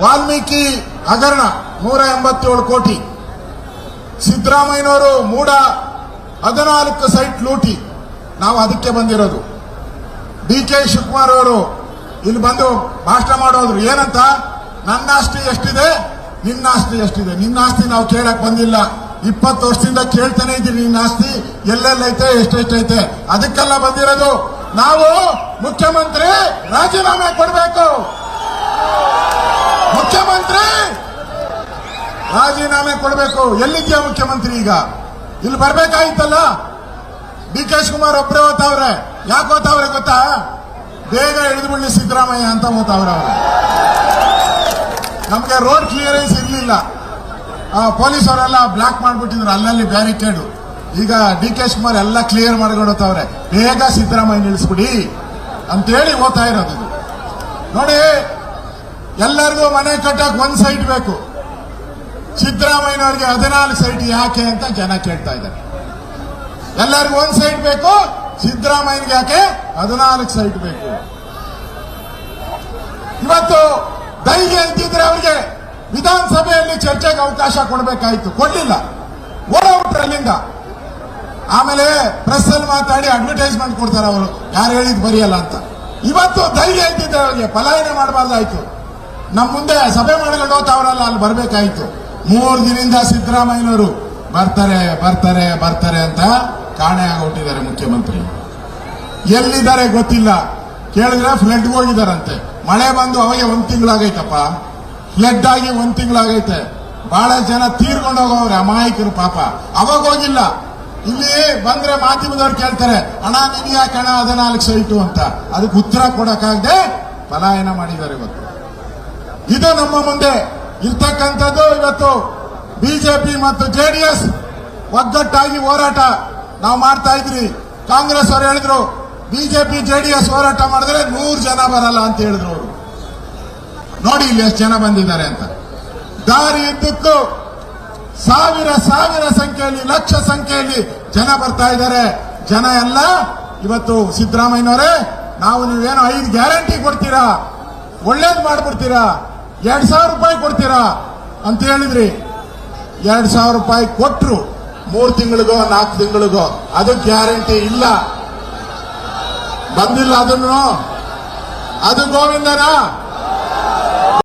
ವಾಲ್ಮೀಕಿ ಹಗರಣ ನೂರ ಎಂಬತ್ತೇಳು ಕೋಟಿ. ಸಿದ್ದರಾಮಯ್ಯನವರು ಮೂಡ ಹದಿನಾಲ್ಕು ಸೈಟ್ ಲೂಟಿ. ನಾವು ಅದಕ್ಕೆ ಬಂದಿರೋದು. ಡಿ ಕೆ ಶಿವಕುಮಾರ್ ಅವರು ಇಲ್ಲಿ ಬಂದು ಭಾಷಣ ಮಾಡೋದ್ರು ಏನಂತ? ನನ್ನ ಆಸ್ತಿ ಎಷ್ಟಿದೆ? ನಿನ್ನ ಆಸ್ತಿ ಎಷ್ಟಿದೆ? ನಿನ್ನ ಆಸ್ತಿ ನಾವು ಕೇಳಕ್ ಬಂದಿಲ್ಲ. ಇಪ್ಪತ್ತು ವರ್ಷದಿಂದ ಕೇಳ್ತಾನೆ ಇದ್ದೀನಿ ನಿನ್ನ ಆಸ್ತಿ. ಎಲ್ಲೆಲ್ಲೈತೆ, ಎಷ್ಟೆಷ್ಟೈತೆ? ಅದಕ್ಕೆಲ್ಲ ಬಂದಿರೋದು. ನಾವು ಮುಖ್ಯಮಂತ್ರಿ ರಾಜೀನಾಮೆ ಕೊಡಬೇಕು. ಮುಖ್ಯಮಂತ್ರಿ! ರಾಜೀನಾಮೆ ಕೊಡಬೇಕು. ಎಲ್ಲಿದ್ಯಾ ಮುಖ್ಯಮಂತ್ರಿ ಈಗ? ಇಲ್ಲಿ ಬರ್ಬೇಕಾಗಿತ್ತಲ್ಲ ಡಿ ಕೆ ಶಿವಕುಮಾರ್ ಒಬ್ಬರೇ ಓದ್ತಾವ್ರೆ. ಯಾಕೆ ಓದ್ತಾವ್ರೆ ಗೊತ್ತಾ? ಬೇಗ ಇಳಿದು ಬಿಡ್ಲಿ ಸಿದ್ದರಾಮಯ್ಯ ಅಂತ ಓದ್ತಾವ್ರೆ ಅವರು. ನಮ್ಗೆ ರೋಡ್ ಕ್ಲಿಯರೆನ್ಸ್ ಇರಲಿಲ್ಲ. ಪೊಲೀಸ್ ಅವರೆಲ್ಲ ಬ್ಲಾಕ್ ಮಾಡ್ಬಿಟ್ಟಿದ್ರು. ಅಲ್ಲಲ್ಲಿ ಬ್ಯಾರಿಕೇಡ್. ಈಗ ಡಿ ಕೆ ಶಿವಕುಮಾರ್ ಎಲ್ಲ ಕ್ಲಿಯರ್ ಮಾಡ್ಕೊಂಡು ಹೋಗ್ತಾವ್ರೆ. ಬೇಗ ಸಿದ್ದರಾಮಯ್ಯ ನಿಲ್ಲಿಸ್ಬಿಡಿ. ಅಂತೇಳಿ ಓದ್ತಾ ಇರೋದು ನೋಡಿ ಎಲ್ಲರಿಗೂ ಮನೆ ಕಟ್ಟಕ್ ಒಂದ್ ಸೈಟ್ ಬೇಕು. ಸಿದ್ದರಾಮಯ್ಯನವರಿಗೆ ಹದಿನಾಲ್ಕು ಸೈಟ್ ಯಾಕೆ ಅಂತ ಜನ ಕೇಳ್ತಾ ಇದ್ದಾರೆ. ಎಲ್ಲರಿಗೂ ಒಂದ್ ಸೈಟ್ ಬೇಕು, ಸಿದ್ದರಾಮಯ್ಯನಿಗೆ ಯಾಕೆ ಹದಿನಾಲ್ಕು ಸೈಟ್ ಬೇಕು. ಇವತ್ತು ದೈಗೆ ಅಂತಿದ್ರೆ ಅವರಿಗೆ ವಿಧಾನಸಭೆಯಲ್ಲಿ ಚರ್ಚೆಗೆ ಅವಕಾಶ ಕೊಡಬೇಕಾಯ್ತು. ಕೊಡ್ಲಿಲ್ಲ. ಓಡೋಗ್ಬಿಟ್ರು ಅಲ್ಲಿಂದ. ಆಮೇಲೆ ಪ್ರೆಸ್ ಅಲ್ಲಿ ಮಾತಾಡಿ ಅಡ್ವರ್ಟೈಸ್ಮೆಂಟ್ ಕೊಡ್ತಾರೆ ಅವರು. ಯಾರು ಹೇಳಿದ್ ಬರೆಯಲ್ಲ ಅಂತ. ಇವತ್ತು ಧೈರ್ಯ ಇದ್ದಿದ್ದೆ ಅವರಿಗೆ ಪಲಾಯನೆ ಮಾಡಬಾರ್ದಾಯ್ತು. ನಮ್ಮ ಮುಂದೆ ಸಭೆ ಮಾಡ್ಕೊಂಡು ಹೋಗ್ತಾವ್ರಲ್ಲ ಅಲ್ಲಿ ಬರಬೇಕಾಯ್ತು. ಮೂರು ದಿನದಿಂದ ಸಿದ್ದರಾಮಯ್ಯನವರು ಬರ್ತಾರೆ ಬರ್ತಾರೆ ಬರ್ತಾರೆ ಅಂತ ಕಾಣೆ ಆಗೋಟಿದ್ದಾರೆ ಮುಖ್ಯಮಂತ್ರಿ. ಎಲ್ಲಿದ್ದಾರೆ ಗೊತ್ತಿಲ್ಲ. ಕೇಳಿದ್ರೆ ಫ್ಲಡ್ ಹೋಗಿದಾರಂತೆ. ಮಳೆ ಬಂದು ಅವಾಗೆ ಒಂದು ತಿಂಗಳಾಗೈತಪ್ಪ. ಫ್ಲಡ್ ಆಗಿ ಒಂದ್ ತಿಂಗಳಾಗೈತೆ. ಬಹಳ ಜನ ತೀರ್ಕೊಂಡು ಹೋಗವ್ರೆ, ಅಮಾಯಕರು ಪಾಪ. ಅವಾಗ ಹೋಗಿಲ್ಲ. ಇಲ್ಲಿ ಬಂದ್ರೆ ಮಾಧ್ಯಮದವ್ರು ಕೇಳ್ತಾರೆ ಹಣ ನಿನ್ ಯಾಕೆ ಹಣ ಹದಿನಾಲ್ಕು ಸೈಟು? ಅಂತ. ಅದಕ್ಕೆ ಉತ್ತರ ಕೊಡಕ್ಕಾಗದೆ ಪಲಾಯನ ಮಾಡಿದ್ದಾರೆ ಇವತ್ತು. ಇದು ನಮ್ಮ ಮುಂದೆ. ಇರ್ತಕ್ಕಂಥದ್ದು ಇವತ್ತು ಬಿಜೆಪಿ ಮತ್ತು ಜೆಡಿಎಸ್ ಒಗ್ಗಟ್ಟಾಗಿ ಹೋರಾಟ ನಾವು ಮಾಡ್ತಾ ಇದ್ರಿ. ಕಾಂಗ್ರೆಸ್ ಅವರು ಹೇಳಿದ್ರು, ಬಿಜೆಪಿ, ಜೆಡಿಎಸ್ ಹೋರಾಟ ಮಾಡಿದ್ರೆ ನೂರು ಜನ ಬರಲ್ಲ ಅಂತ ಹೇಳಿದ್ರು ಅವರು. ನೋಡಿ ಇಲ್ಲಿ ಎಷ್ಟು ಜನ ಬಂದಿದ್ದಾರೆ ಅಂತ. ದಾರಿ ಇದ್ದಕ್ಕೂ ಸಾವಿರ ಸಾವಿರ ಸಂಖ್ಯೆಯಲ್ಲಿ, ಲಕ್ಷ ಸಂಖ್ಯೆಯಲ್ಲಿ ಜನ ಬರ್ತಾ ಇದ್ದಾರೆ. ಜನ ಎಲ್ಲ ಇವತ್ತು ಸಿದ್ದರಾಮಯ್ಯನವರೇ, ನಾವು ನೀವೇನೋ ಐದು ಗ್ಯಾರಂಟಿ ಕೊಡ್ತೀರಾ? ಒಳ್ಳೇದು ಮಾಡ್ಬಿಡ್ತೀರಾ? ಎರಡ್ ಸಾವಿರ ರೂಪಾಯಿ ಕೊಡ್ತೀರಾ ಅಂತ ಹೇಳಿದ್ರಿ. ಎರಡ್ ಸಾವಿರ ರೂಪಾಯಿ ಕೊಟ್ಟರು ಮೂರು ತಿಂಗಳಿಗೋ, ನಾಲ್ಕು ತಿಂಗಳಿಗೋ, ಅದು ಗ್ಯಾರಂಟಿ ಇಲ್ಲ. ಬಂದಿಲ್ಲ ಅದನ್ನು. ಅದು ಗೋವಿಂದನ?